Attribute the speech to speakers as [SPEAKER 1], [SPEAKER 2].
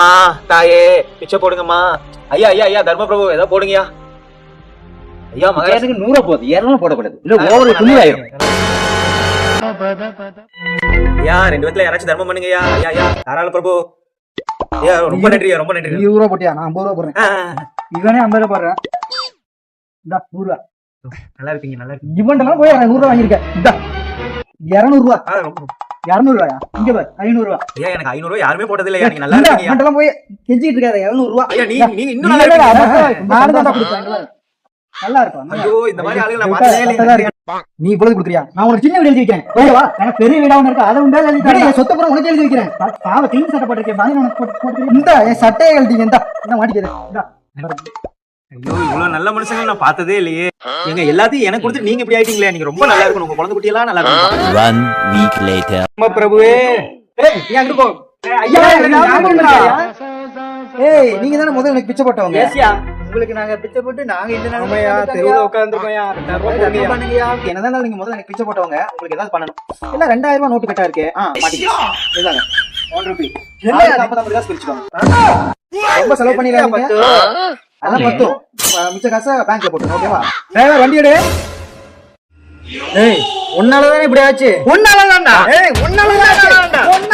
[SPEAKER 1] ஆ தாயே பிச்சை போடுங்கம்மா. ஐயா ஐயா ஐயா தர்ம பிரபு ஏதோ போடுங்கய்யா. ஐயா மகா
[SPEAKER 2] எனக்கு நூறா போகுது. இரநூறு போடக்கூடாது. இல்ல ஓவர் துணியாயிரும்
[SPEAKER 1] ஐயா ரெண்டு பேத்துல யாராச்சும் தர்மம் பண்ணுங்கய்யா. ஐயா ஐயா தாராள பிரபு. ஐயா ரொம்ப நன்றியா ரொம்ப நன்றி
[SPEAKER 3] இருபது ரூபா போட்டியா? நான் ஐம்பது ரூபா போடுறேன். இவனே ஐம்பது ரூபா போடுறேன் இந்தா நூறு. ரூபா
[SPEAKER 1] நல்லா இருப்பீங்க நல்லா இருப்பீங்க
[SPEAKER 3] இவன்ட்டெல்லாம் போய் நூறு ரூபா வாங்கியிருக்கேன். இந்தா இருநூறு ரூபா
[SPEAKER 1] ஆ, ரொம்ப
[SPEAKER 3] இருநூறு ரூபாயா இங்க பாரு ஐநூறு ரூபா
[SPEAKER 1] ஐயா எனக்கு யாருமே போட்டது இல்லையா நீங்க நல்லா இருக்கீங்க.
[SPEAKER 3] போய் கெஞ்சிட்டு இருக்காத இருநூறு ரூபா
[SPEAKER 1] ஐயா நீ நீங்க இன்னும்
[SPEAKER 3] நீ
[SPEAKER 1] நல்லா இருக்கீங்க.
[SPEAKER 3] நானு தான்டா கொடுப்பேன், இங்க பாரு. நல்லா இருக்கும் நல்லா
[SPEAKER 1] ஐயோ இந்த மாதிரி ஆளுங்க நான். பார்த்ததே.
[SPEAKER 3] நீ இவ்வளவு கொடுக்குறியா? நான் உனக்கு சின்ன வீடு எழுதி வைக்கிறேன். ஓகேவா எனக்கு பெரிய வீடா ஒன்று இருக்கு? அதை உண்டா எழுதி தரேன். என் சொத்தை பூரா உனக்கு எழுதி வைக்கிறேன். பா- பாவ கிளீன் சட்டை போட்டிருக்கேன் வாங்கி உனக்கு போட்டு போட்டு இந்த என் சட்டையை எழுதிங்க இந்த. மாட்டிக்கிறேன்.
[SPEAKER 1] ஐயோ இவ்வளவு நல்ல மனுஷங்க நான் பார்த்ததே இல்லையே. எங்க எல்லாத்தையும் எனக்கு கொடுத்து நீங்க இப்படி ஆயிட்டீங்களே நீங்க ரொம்ப நல்லா இருக்கணும். உங்க குழந்தை குட்டி எல்லாம் நல்லா இருக்கணும்.
[SPEAKER 4] Week later.
[SPEAKER 1] நம்ம பிரபுவே
[SPEAKER 3] ஏய், நீ போ. ஐயா, நீங்க தானே முதல்ல எனக்கு பிச்சை போட்டவங்க.
[SPEAKER 2] ஏசியா? உங்களுக்கு நாங்க பிச்சை போட்டு நாங்க இந்த
[SPEAKER 3] ஆமாய்யா, தெருவுல உட்கார்ந்திருக்கோம்யா. பண்ணுங்கய்யா. என்னதான் இருந்தாலும் நீங்க முதல்ல எனக்கு பிச்சை போட்டவங்க உங்களுக்கு ஏதாவது பண்ணணும். இல்ல ரெண்டாயிரம் ரூபாய் நோட்டு கட்டா இருக்கு. ஆ மாட்டிக்கலாம் இதாங்க ஒன் ருபி என்ன ஐம்பது ஐம்பது காசு பிரிச்சுக்கோங்க. ரொம்ப செலவு பண்ணிடாதீங்க. அதான் பத்தும் மிச்ச காசை பேங்க்ல போட்டுருங்க ஓகேவா டிரைவர் வண்டி எடு.
[SPEAKER 2] ஏய் உன்னாலதானே இப்படி ஆச்சு?
[SPEAKER 3] ஒன்னாலதான்டா
[SPEAKER 2] ஏய் உன்னாலதான்டா.
[SPEAKER 3] ஒன்னால